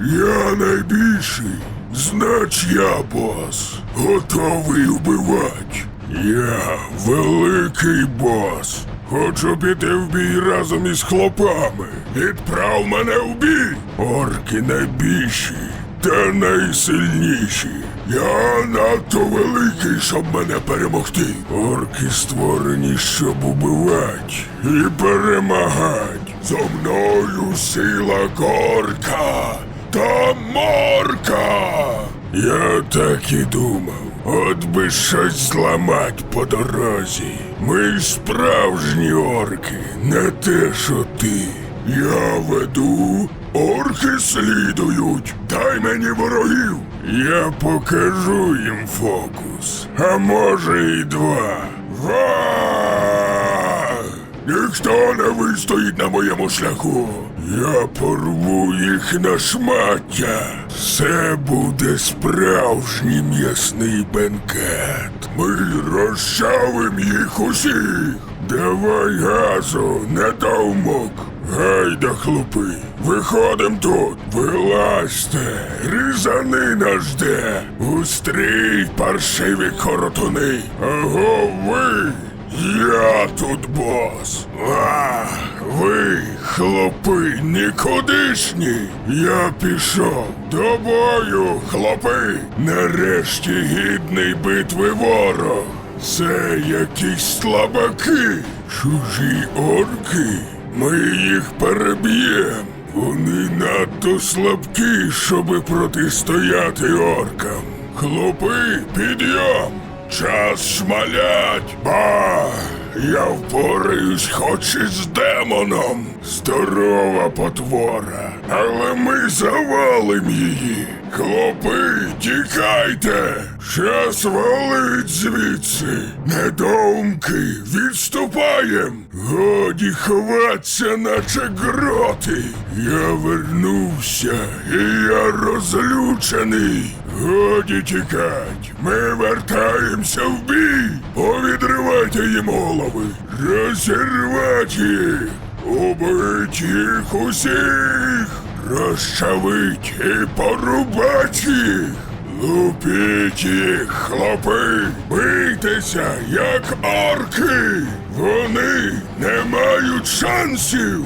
Я найбільший, знач я бос. Готовий вбивати. Я великий бос. Хочу піти в бій разом із хлопами. Відправ мене в бій. Орки найбільші та найсильніші. Я надто великий, щоб мене перемогти. Орки створені, щоб убивати і перемагати. Зо мною сила корка. Я так і думав. От би щось зламать по дорозі. Ми справжні орки, не те, що ти. Я веду, орки слідують. Дай мені ворогів. Я покажу їм фокус. А може і два. Ва! Ніхто не вистоїть на моєму шляху. Я порву їх на шмаття. Це буде справжній м'ясний бенкет. Ми розчавим їх усіх. Давай газу, не недоумок. Гайда, хлопи, виходим тут, вилазьте, різани нас жде, устрій паршиві коротуни. Аго ви, я тут бос. А, ви, хлопи, нікудишні. Я пішов до бою, хлопи. Нарешті гідний битви ворог. Це якісь слабаки, чужі орки. Ми їх переб'єм. Вони надто слабкі, щоби протистояти оркам. Хлопи, підйом! Час шмалять! Ба! Я впораюсь хоч і з демоном. Здорова потвора. Але ми завалим її. Хлопи, тікайте! Час валить звідси. Недоумки, відступаєм. Годі ховаться, наче гроти. Я вернувся, і я розлючений. Годі тікать. Ми вертаємося в бій. Повідривайте їм голови. Розірвать їх. Убить їх усіх. Розчавить і порубать їх. Лупіть їх, хлопи, бийтеся, як орки. Вони не мають шансів.